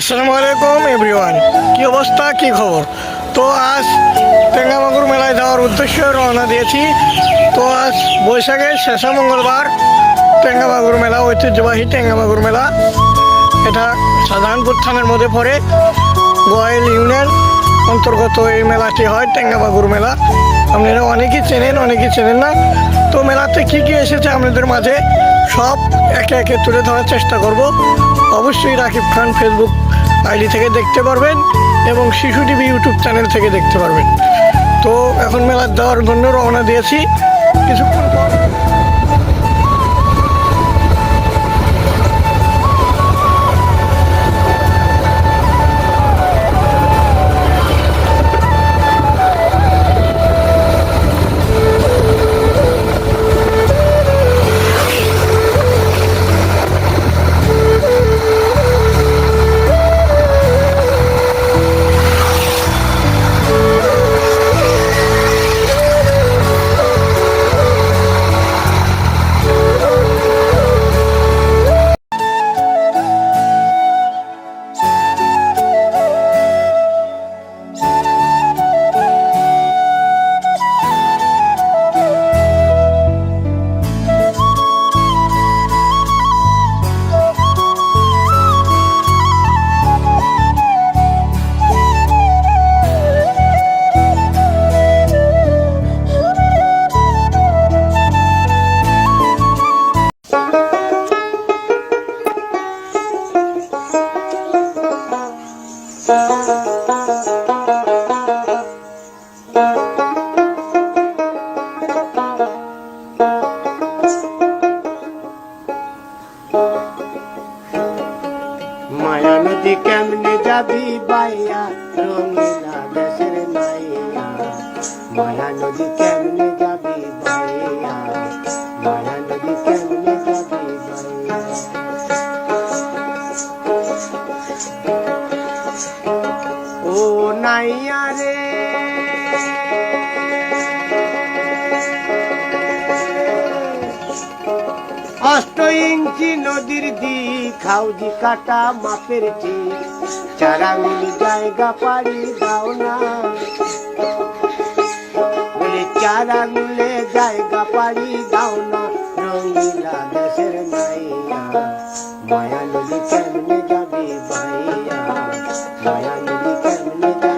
আসসালামু আলাইকুম এভরিওয়ান কি অবস্থা, কি খবর? তো আজ টেঙ্গামাগুর মেলায় যাওয়ার উদ্দেশ্যে রওনা দিয়েছি। তো আজ বৈশাখের শেষা মঙ্গলবার টেঙ্গামাগুর মেলা, ঐতিহ্যবাহী টেঙ্গামাগুর মেলা। এটা সাধারণপুর থানার মধ্যে পড়ে। গোয়াইল ইউনিয়ন অন্তর্গত এই মেলাটি হয় টেঙ্গামাগুর মেলা। আপনারা অনেকেই চেনেন অনেকেই চেনেন না। তো মেলাতে কি কি এসেছে আপনাদের মাঝে, সব একে একে তুলে ধরার চেষ্টা করব। অবশ্যই রাকিব খান ফেসবুক আইডি থেকে দেখতে পারবেন এবং শিশু টিভি ইউটিউব চ্যানেল থেকে দেখতে পারবেন। তো এখন মেলার দেওয়ার জন্য রওনা দিয়েছি। কিছুক্ষণ মায়া নদী কেমনে যাবি বাইয়া? রঙিলা দেশের নাইয়া মায়া নদী কেমনে যাবি বাইয়া? মায়া নদী কেমনে যাবি বাইয়া? ও নাইয়া রে। অষ্ট ইঞ্চি নদীর দিক হাউজি কাটা মাপের ঠিক চারা মিলি জায়গা পাড়ি দাও না। বলে চারা মিলে জায়গা পাড়ি দাও না, রঙিলা দেশের নাইয়া মায়া নদী কেমনে যাবি ভাইয়া? মায়া নদী কেমনে যাবি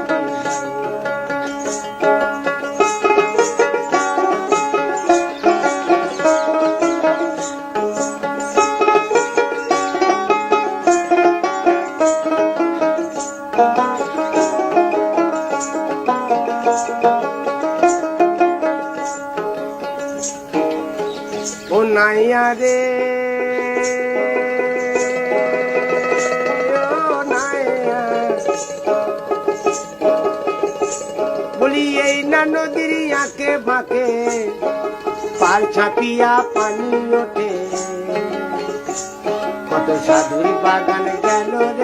ও নাইয়া রে। বলি, এই না নদীর আঁকে বাঁকে, পাল ছাপিয়া পানি ওঠে। কত সাধুর বাগান গেল রে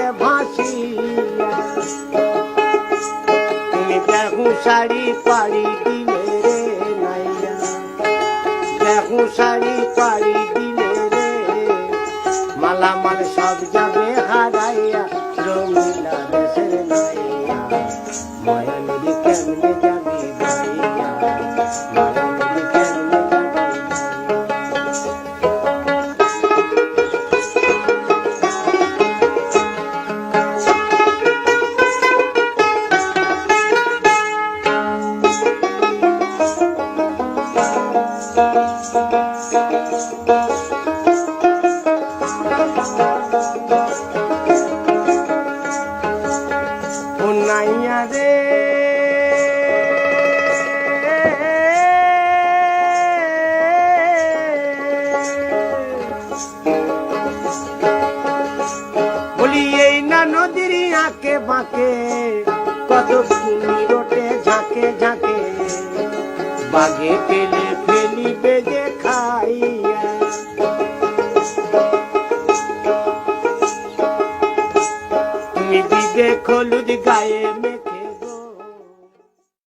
শাড়ি পাড়ি। বাঁকে কত ওঠে ঝাঁকে ঝাঁকে। বাঘে পেলে ফেলি খাইয়া